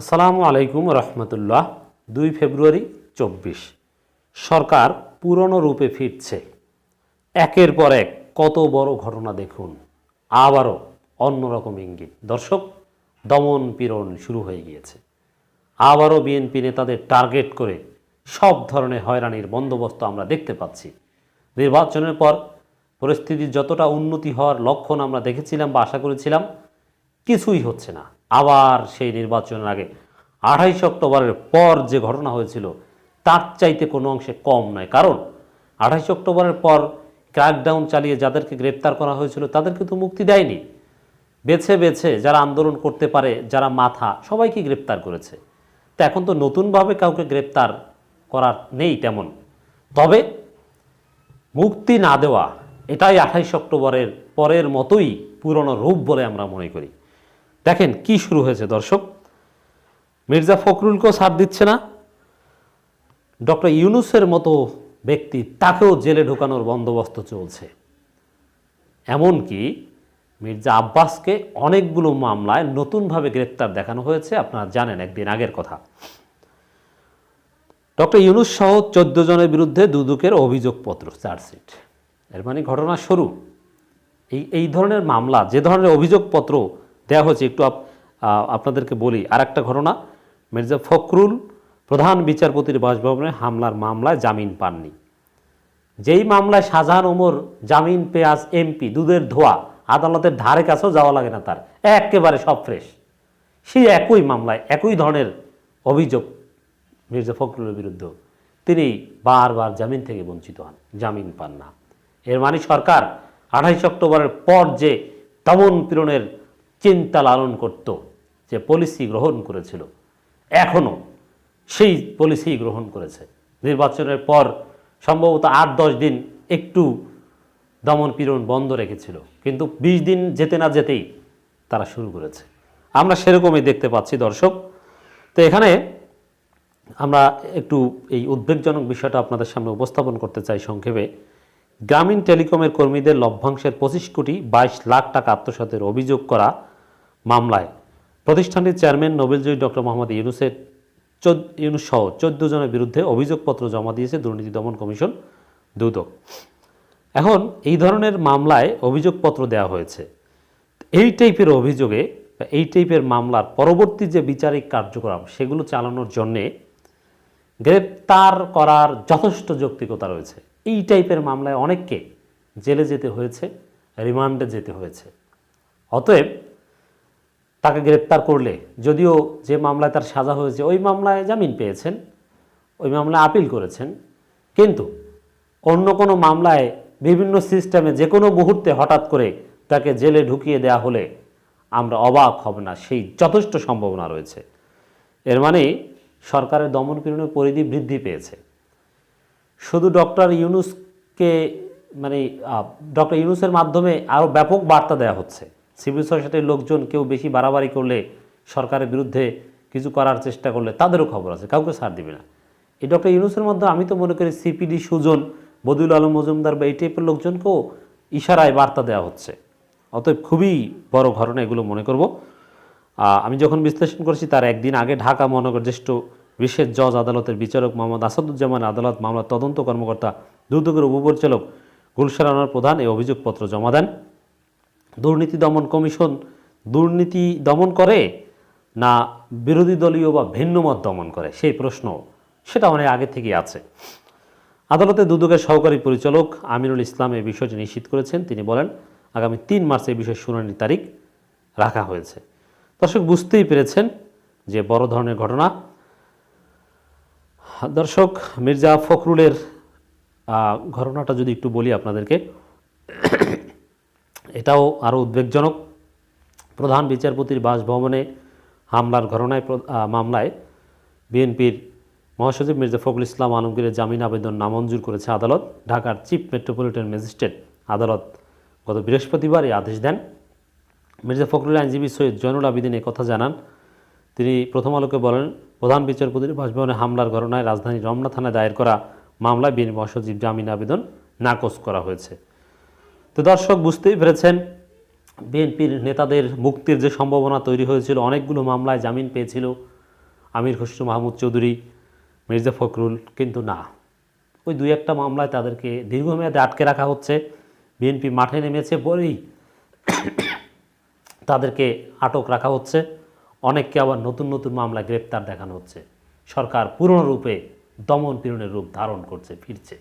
আসসালামু আলাইকুম রহমতুল্লাহ, দুই ফেব্রুয়ারি চব্বিশ। সরকার পুরনো রূপে ফিরছে। একের পর এক কত বড় ঘটনা দেখুন। আবারও অন্যরকম ইঙ্গিত। দর্শক, দমন পীড়ন শুরু হয়ে গিয়েছে। আবারও বিএনপি নেতাদের টার্গেট করে সব ধরনের হয়রানির বন্দোবস্ত আমরা দেখতে পাচ্ছি। নির্বাচনের পর পরিস্থিতির যতটা উন্নতি হওয়ার লক্ষণ আমরা দেখেছিলাম বা আশা করেছিলাম, কিছুই হচ্ছে না। আবার সেই নির্বাচনের আগে আঠাইশে অক্টোবরের পর যে ঘটনা হয়েছিল, তার চাইতে কোনো অংশে কম নয়। কারণ আঠাইশে অক্টোবরের পর ক্র্যাকডাউন চালিয়ে যাদেরকে গ্রেপ্তার করা হয়েছিল, তাদেরকে তো মুক্তি দেয়নি। বেছে বেছে যারা আন্দোলন করতে পারে, যারা মাথা, সবাইকে গ্রেপ্তার করেছে। তো এখন তো নতুনভাবে কাউকে গ্রেপ্তার করার নেই তেমন। তবে মুক্তি না দেওয়া, এটাই আঠাইশ অক্টোবরের পরের মতোই পুরনো রূপ বলে আমরা মনে করি। দেখেন কি শুরু হয়েছে, দর্শক। মির্জা ফখরুলকেও ছাড় দিচ্ছে না। ডক্টর ইউনুসের মতো ব্যক্তি তাকেও জেলে ঢোকানোর বন্দোবস্ত চলছে। এমনকি মির্জা আব্বাসকে অনেকগুলো মামলায় নতুনভাবে গ্রেপ্তার দেখানো হয়েছে, আপনারা জানেন একদিন আগের কথা। ডক্টর ইউনুস সহ চোদ্দ জনের বিরুদ্ধে দুদুকের অভিযোগপত্র, চার্জশিট। এর মানে ঘটনা শুরু। এই এই ধরনের মামলা, যে ধরনের অভিযোগপত্র দেওয়া হয়েছে, একটু আপনাদেরকে বলি। আর একটা ঘটনা, মির্জা ফখরুল প্রধান বিচারপতির বাসভবনে হামলার মামলায় জামিন পাননি। যেই মামলায় শাহজাহান ওমর জামিন পেয়াজ এমপি, দুধের ধোয়া, আদালতের ধারে কাছেও যাওয়া লাগে না তার। একেবারে সব ফ্রেশ। সেই একই মামলায়, একই ধরনের অভিযোগ মির্জা ফখরুলের বিরুদ্ধে তিনি বারবার জামিন থেকে বঞ্চিত হন, জামিন পান না। এর মানে সরকার আঠাইশ অক্টোবরের পর যে দমন পীড়নের চিন্তা লালন করত যে পলিসি গ্রহণ করেছিল। এখনও সেই পলিসি গ্রহণ করেছে। নির্বাচনের পর সম্ভবত আট দশ দিন একটু দমন পীড়ন বন্ধ রেখেছিল। কিন্তু বিশ দিন যেতে না যেতেই তারা শুরু করেছে। আমরা সেরকমই দেখতে পাচ্ছি দর্শক। তো এখানে আমরা একটু এই উদ্বেগজনক বিষয়টা আপনাদের সামনে উপস্থাপন করতে চাই সংক্ষেপে। গ্রামীণ টেলিকমের কর্মীদের লভ্যাংশের পঁচিশ কোটি বাইশ লাখ টাকা আত্মসাতের অভিযোগ করা মামলায়। প্রতিষ্ঠানটির চেয়ারম্যান নোবেলজয়ী ডক্টর মোহাম্মদ ইউনুসের ইউনুস সহ চোদ্দ জনের বিরুদ্ধে অভিযোগপত্র জমা দিয়েছে দুর্নীতি দমন কমিশন দুদক। এখন এই ধরনের মামলায় অভিযোগপত্র দেওয়া হয়েছে। এই টাইপের অভিযোগে এই টাইপের মামলার পরবর্তী যে বিচারিক কার্যক্রম সেগুলো চালানোর জন্যে গ্রেপ্তার করার যথেষ্ট যৌক্তিকতা রয়েছে। এই টাইপের মামলায় অনেককে জেলে যেতে হয়েছে, রিমান্ডে যেতে হয়েছে। অতএব তাকে গ্রেপ্তার করলে, যদিও যে মামলায় তার সাজা হয়েছে, ওই মামলায় জামিন পেয়েছেন, ওই মামলায় আপিল করেছেন। কিন্তু অন্য কোনো মামলায় বিভিন্ন সিস্টেমে যে কোনো মুহূর্তে হঠাৎ করে তাকে জেলে ঢুকিয়ে দেওয়া হলে আমরা অবাক হব না, সেই যথেষ্ট সম্ভাবনা রয়েছে। এর মানে সরকারের দমন পীড়নের পরিধি বৃদ্ধি পেয়েছে। শুধু ডক্টর ইউনুসকে মানে ডক্টর ইউনুসের মাধ্যমে আরও ব্যাপক বার্তা দেওয়া হচ্ছে। সিভিল সোসাইটির লোকজন কেউ বেশি বাড়াবাড়ি করলে সরকারের বিরুদ্ধে কিছু করার চেষ্টা করলে তাদেরও খবর আছে, কাউকে ছাড় দিবে না। এই ডক্টর ইউনুসের মধ্যে আমি তো মনে করি সিপিডি সুজন, বদিউল আলম মজুমদার বা এই টাইপের লোকজনকেও ইশারায় বার্তা দেওয়া হচ্ছে। অতএব খুবই বড় ঘটনা এগুলো মনে করব। আমি যখন বিশ্লেষণ করেছি তার একদিন আগে ঢাকা মহানগর জ্যেষ্ঠ বিশেষ জজ আদালতের বিচারক মোহাম্মদ আসাদুজ্জামান আদালত মামলার তদন্ত কর্মকর্তা, দুদকের উপপরিচালক গুলশান আনোয়ার প্রধান এই অভিযোগপত্র জমা দেন। দুর্নীতি দমন কমিশন দুর্নীতি দমন করে না বিরোধী দলীয় বা ভিন্নমত দমন করে? সেই প্রশ্ন সেটা অনেক আগে থেকেই আছে। আদালতে দুদকের সহকারী পরিচালক আমিনুল ইসলাম এই বিষয়টি নিশ্চিত করেছেন। তিনি বলেন, আগামী তিন মার্চ এই বিষয়ে শুনানির তারিখ রাখা হয়েছে। দর্শক, বুঝতেই পেরেছেন যে বড় ধরনের ঘটনা। দর্শক, মির্জা ফখরুলের ঘটনাটা যদি একটু বলি আপনাদেরকে এটাও আরও উদ্বেগজনক। প্রধান বিচারপতির বাসভবনে হামলার ঘটনায় মামলায় বিএনপির মহাসচিব মির্জা ফখরুল ইসলাম আলমগীরের জামিন আবেদন নামঞ্জুর করেছে আদালত। ঢাকার চিফ মেট্রোপলিটন ম্যাজিস্ট্রেট আদালত গত বৃহস্পতিবার এই আদেশ দেন। মির্জা ফখরুল আইনজীবী সৈয়দ জয়নুল আবিদিন কথা জানান। তিনি প্রথম আলোকে বলেন, প্রধান বিচারপতির বাসভবনে হামলার ঘটনায় রাজধানীর রমনা থানায় দায়ের করা মামলায় বিএনপি মহাসচিব জামিন আবেদন নাকচ করা হয়েছে। তো দর্শক, বুঝতেই পেরেছেন, বিএনপির নেতাদের মুক্তির যে সম্ভাবনা তৈরি হয়েছিল, অনেকগুলো মামলায় জামিন পেয়েছিল আমির খসরু মাহমুদ চৌধুরী, মির্জা ফখরুল, কিন্তু না। ওই দুই একটা মামলায় তাদেরকে দীর্ঘমেয়াদে আটকে রাখা হচ্ছে। বিএনপি মাঠে নেমেছে বলেই তাদেরকে আটক রাখা হচ্ছে। অনেককে আবার নতুন নতুন মামলা গ্রেপ্তার দেখানো হচ্ছে। সরকার পূর্ণরূপে দমন পীড়নের রূপ ধারণ করছে, ফিরছে।